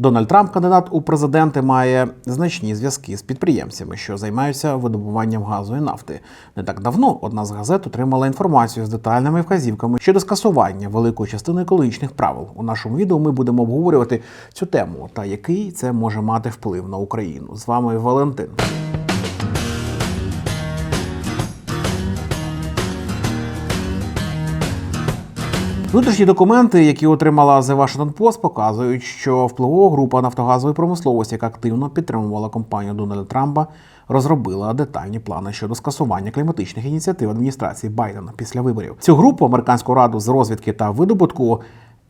Дональд Трамп, кандидат у президенти, має значні зв'язки з підприємцями, що займаються видобуванням газу і нафти. Не так давно одна з газет отримала інформацію з детальними вказівками щодо скасування великої частини екологічних правил. У нашому відео ми будемо обговорювати цю тему та який це може мати вплив на Україну. З вами Валентин. Внутрішні документи, які отримала The Washington Post, показують, що впливова група нафтогазової промисловості, яка активно підтримувала компанію Дональда Трампа, розробила детальні плани щодо скасування кліматичних ініціатив адміністрації Байдена після виборів. Цю групу американську раду з розвідки та видобутку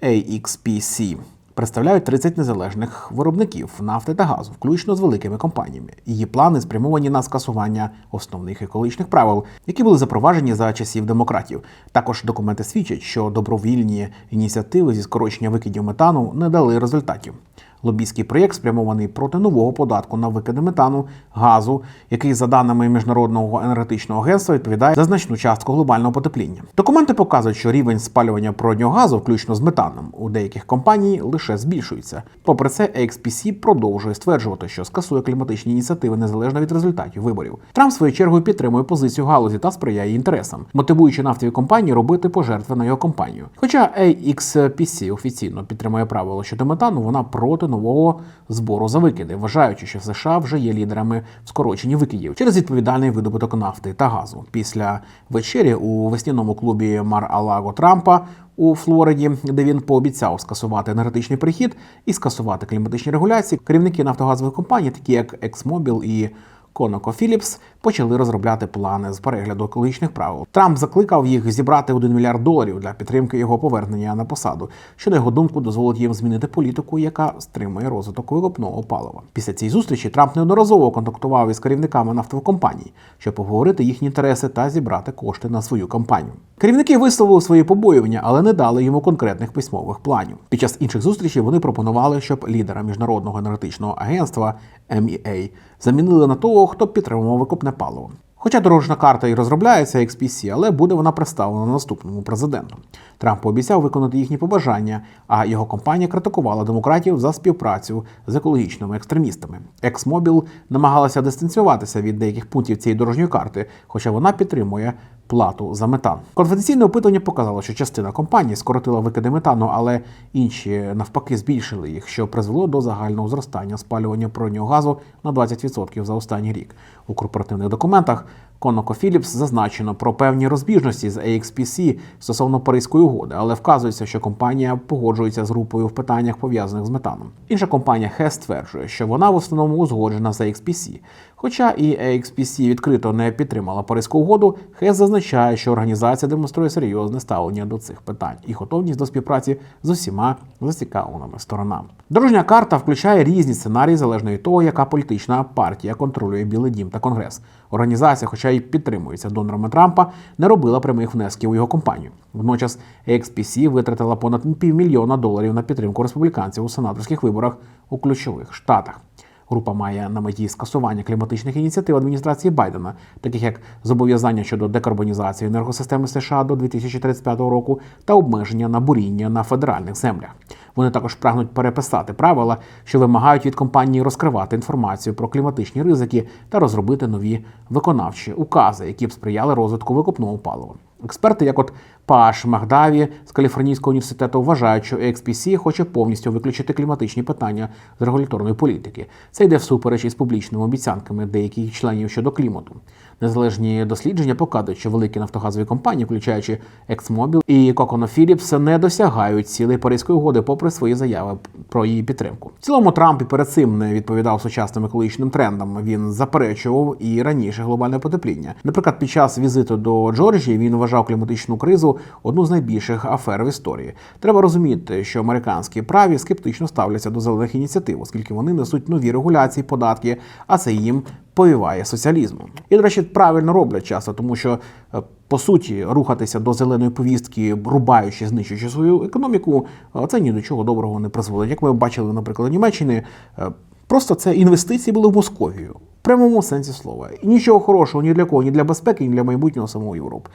AXPC представляють 30 незалежних виробників нафти та газу, включно з великими компаніями. Її плани спрямовані на скасування основних екологічних правил, які були запроваджені за часів демократів. Також документи свідчать, що добровільні ініціативи зі скорочення викидів метану не дали результатів. Лобійський проєкт спрямований проти нового податку на викиди метану, газу, який, за даними міжнародного енергетичного агентства, відповідає за значну частку глобального потепління. Документи показують, що рівень спалювання природнього газу, включно з метаном, у деяких компаній лише збільшується. Попри це, AXPC продовжує стверджувати, що скасує кліматичні ініціативи незалежно від результатів виборів. Трамп своєю чергою підтримує позицію галузі та сприяє інтересам, мотивуючи нафтові компанії робити пожертви на його компанію. Хоча AXPC офіційно підтримує правило щодо метану, вона проти нового збору за викиди, вважаючи, що США вже є лідерами в скороченні викидів через відповідальний видобуток нафти та газу. Після вечері у весняному клубі Мар-Алаго Трампа у Флориді, де він пообіцяв скасувати енергетичний прихід і скасувати кліматичні регуляції, керівники нафтогазових компаній, такі як ЕксМОБІЛ і ConocoPhillips, почали розробляти плани з перегляду екологічних правил. Трамп закликав їх зібрати 1 мільярд доларів для підтримки його повернення на посаду, що на його думку дозволить їм змінити політику, яка стримує розвиток викопного палива. Після цієї зустрічі Трамп неодноразово контактував із керівниками нафтових компаній, щоб обговорити їхні інтереси та зібрати кошти на свою кампанію. Керівники висловили свої побоювання, але не дали йому конкретних письмових планів. Під час інших зустрічей вони пропонували, щоб лідера міжнародного енергетичного агентства MEA замінили на того, хто підтримував викопне паливо. Хоча дорожна карта і розробляється XPC, але буде вона представлена наступному президенту. Трамп пообіцяв виконати їхні побажання, а його компанія критикувала демократів за співпрацю з екологічними екстремістами. Ексмобіл намагалася дистанціюватися від деяких пунктів цієї дорожньої карти, хоча вона підтримує плату за метан. Конфіденційне опитування показало, що частина компаній скоротила викиди метану, але інші навпаки збільшили їх, що призвело до загального зростання спалювання природнього газу на 20% за останній рік. У корпоративних документах ConocoPhillips зазначено про певні розбіжності з AXPC стосовно Паризької угоди, але вказується, що компанія погоджується з групою в питаннях пов'язаних з метаном. Інша компанія HES стверджує, що вона в основному узгоджена з AXPC. Хоча і AXPC відкрито не підтримала Паризьку угоду, HES зазначає, що організація демонструє серйозне ставлення до цих питань і готовність до співпраці з усіма зацікавленими сторонами. Дорожня карта включає різні сценарії залежно від того, яка політична партія контролює Білий Дім та Конгрес. Організація, хоча й підтримується донорами Трампа, не робила прямих внесків у його компанію. Водночас XPC витратила понад півмільйона доларів на підтримку республіканців у сенаторських виборах у ключових штатах. Група має на меті скасування кліматичних ініціатив адміністрації Байдена, таких як зобов'язання щодо декарбонізації енергосистеми США до 2035 року та обмеження на буріння на федеральних землях. Вони також прагнуть переписати правила, що вимагають від компанії розкривати інформацію про кліматичні ризики та розробити нові виконавчі укази, які б сприяли розвитку викопного палива. Експерти, як от Паш Магдаві з Каліфорнійського університету, вважають, що XPC хоче повністю виключити кліматичні питання з регуляторної політики. Це йде всупереч із публічними обіцянками деяких членів щодо клімату. Незалежні дослідження показують, що великі нафтогазові компанії, включаючи ExMobil і ConocoPhillips, не досягають цілей Паризької угоди, попри свої заяви про її підтримку. В цілому Трамп і перед цим не відповідав сучасним екологічним трендам. Він заперечував і раніше глобальне потепління. Наприклад, під час візиту до Джорджії він вважав кліматичну кризу одну з найбільших афер в історії. Треба розуміти, що американські праві скептично ставляться до зелених ініціатив, оскільки вони несуть нові регуляції, податки, а це їм повіває соціалізмом. І, до речі, правильно роблять часто, тому що е, по суті рухатися до зеленої повістки, рубаючи, знищуючи свою економіку, е, це ні до чого доброго не призводить. Як ми бачили, наприклад, Німеччини, е, просто це інвестиції були в Московію. В прямому сенсі слова. І нічого хорошого ні для кого, ні для безпеки, ні для майбутнього самого Європи.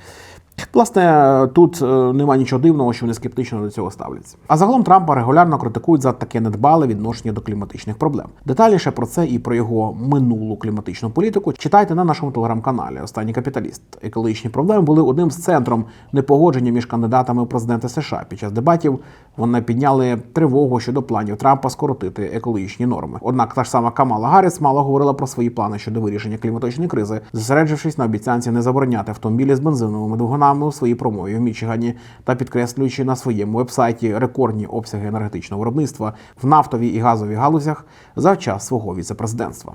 Власне, тут е, нема нічого дивного, що вони скептично до цього ставляться. А загалом Трампа регулярно критикують за таке недбале відношення до кліматичних проблем. Детальніше про це і про його минулу кліматичну політику читайте на нашому телеграм-каналі Останній капіталіст. Екологічні проблеми були одним з центром непогодження між кандидатами у президенти США. Під час дебатів вони підняли тривогу щодо планів Трампа скоротити екологічні норми. Однак та ж сама Камала Гарріс мало говорила про свої плани щодо вирішення кліматичної кризи, зосереджившись на обіцянці не забороняти автомобілі з бензиновими двигунами у своїй промові в Мічигані та підкреслюючи на своєму вебсайті рекордні обсяги енергетичного виробництва в нафтовій і газовій галузях за час свого віцепрезидентства.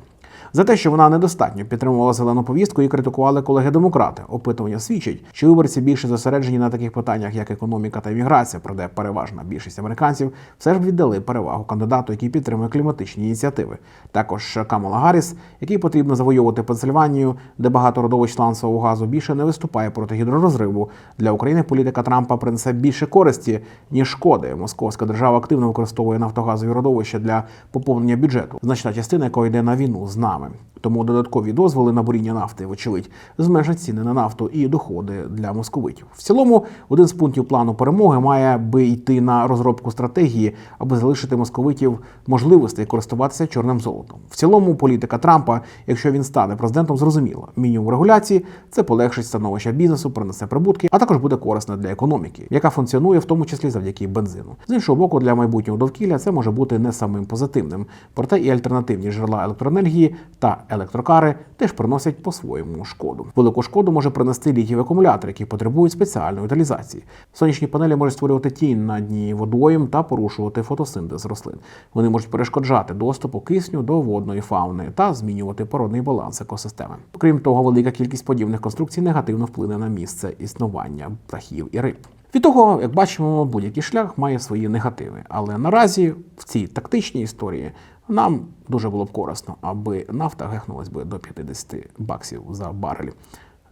За те, що вона недостатньо підтримувала зелену повістку, і критикували колеги-демократи. Опитування свідчить, що виборці більше зосереджені на таких питаннях, як економіка та імміграція, проте переважна більшість американців все ж віддали перевагу кандидату, який підтримує кліматичні ініціативи. Також Камала Гарріс, який потрібно завойовувати Пенсильванію, де багато родовищ сланцевого газу більше не виступає проти гідророзриву. Для України політика Трампа принесе більше користі ніж шкоди. Московська держава активно використовує нафтогазові родовища для поповнення бюджету, значна частина якого йде на війну з нами. Тому додаткові дозволи на буріння нафти, вочевидь, зменшать ціни на нафту і доходи для московитів. В цілому, один з пунктів плану перемоги має би йти на розробку стратегії, аби залишити московитів можливостей користуватися чорним золотом. В цілому, політика Трампа, якщо він стане президентом, зрозуміла. Мінімум регуляції це полегшить становище бізнесу, принесе прибутки, а також буде корисно для економіки, яка функціонує в тому числі завдяки бензину. З іншого боку, для майбутнього довкілля це може бути не самим позитивним. Проте і альтернативні джерела електроенергії та електрокари теж приносять по-своєму шкоду. Велику шкоду може принести літієві акумулятори, які потребують спеціальної утилізації. Сонячні панелі можуть створювати тінь на дні водойм та порушувати фотосинтез рослин. Вони можуть перешкоджати доступу кисню до водної фауни та змінювати породний баланс екосистеми. Крім того, велика кількість подібних конструкцій негативно вплине на місце існування птахів і риб. Від того, як бачимо, будь-який шлях має свої негативи. Але наразі в цій тактичній історії нам дуже було б корисно, аби нафта гехнулась би до 50 баксів за барель.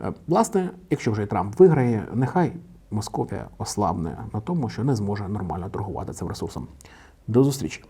Е, Власне, якщо вже Трамп виграє, нехай Московія ослабне на тому, що не зможе нормально торгувати цим ресурсом. До зустрічі!